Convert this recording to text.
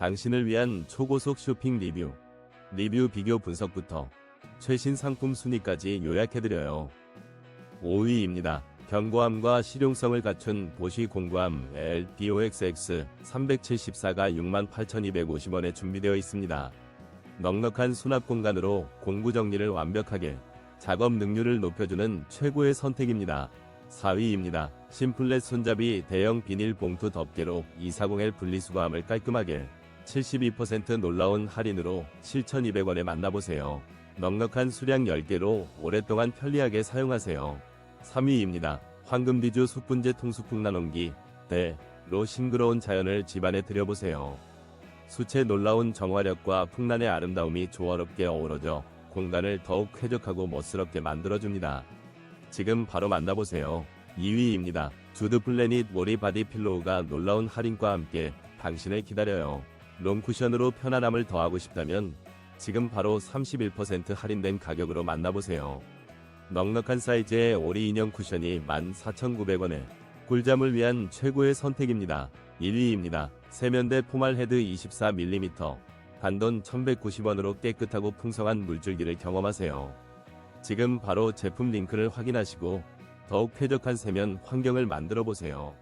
당신을 위한 초고속 쇼핑 리뷰, 리뷰 비교 분석부터 최신 상품 순위까지 요약해드려요. 5위입니다. 견고함과 실용성을 갖춘 보쉬 공구함 LDOXX 374가 68,250원에 준비되어 있습니다. 넉넉한 수납 공간으로 공구 정리를 완벽하게 작업 능률을 높여주는 최고의 선택입니다. 4위입니다. 심플렛 손잡이 대형 비닐 봉투 덮개로 240L 분리수거함을 깔끔하게 72% 놀라운 할인으로 7,200원에 만나보세요. 넉넉한 수량 10개로 오랫동안 편리하게 사용하세요. 3위입니다. 황금비주 숙분제 통수풍 나눔기 대로 싱그러운 자연을 집안에 들여보세요. 수채 놀라운 정화력과 풍란의 아름다움이 조화롭게 어우러져 공간을 더욱 쾌적하고 멋스럽게 만들어줍니다. 지금 바로 만나보세요. 2위입니다. 주드 플래닛 모리 바디 필로우가 놀라운 할인과 함께 당신을 기다려요. 롱쿠션으로 편안함을 더하고 싶다면 지금 바로 31% 할인된 가격으로 만나보세요. 넉넉한 사이즈의 오리 인형 쿠션이 14,900원에 꿀잠을 위한 최고의 선택입니다. 1위입니다. 세면대 포말 헤드 24mm 단돈 1190원으로 깨끗하고 풍성한 물줄기를 경험하세요. 지금 바로 제품 링크를 확인하시고 더욱 쾌적한 세면 환경을 만들어 보세요.